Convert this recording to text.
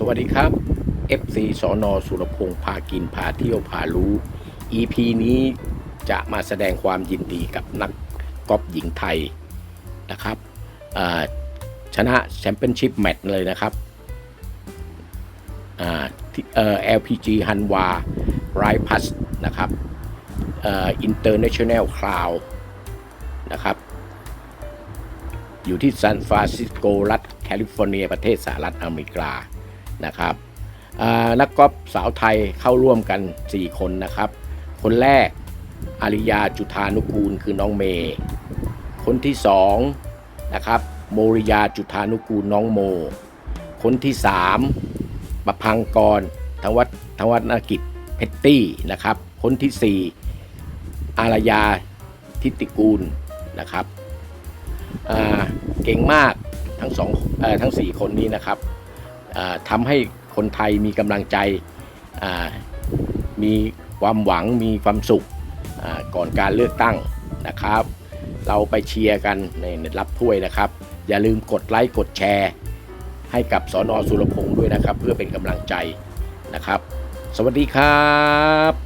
สวัสดีครับ FC สอนอสุรพงษ์พากินพาเที่ยวพารู้ EP นี้จะมาแสดงความยินดีกับนักกอล์ฟหญิงไทยนะครับชนะแชมเปี้ยนชิพแมตช์เลยนะครับ LPG ฮันวาไรพัสนะครับอ่อ International Cloud นะครับ อยู่ที่ซานฟรานซิสโกรัฐแคลิฟอร์เนียประเทศสหรัฐอเมริกา นะครับนักกอล์ฟสาวไทยเข้าร่วมกัน 4 คนนะครับ คนแรกอาริยาจุธานุกูลคือน้องเมย์คนที่2นะครับโมริยาจุธานุกูลน้องโม คนที่3ประพังกรทวัฒทวัฒนกิจเพตตี้นะครับ คนที่ 4 อารยาทิติกูลนะครับเก่งมากทั้งสองอทั้ง 4 คนนี้นะครับ ทำให้คนไทยมีกำลังใจมีความหวังมีความสุขก่อนการเลือกตั้งนะครับ เราไปเชียร์กันในรับถ้วยนะครับ อย่าลืมกดไลค์กดแชร์ ให้กับสอนอสุรพงศ์ด้วยนะครับ เพื่อเป็นกำลังใจนะครับ สวัสดีครับ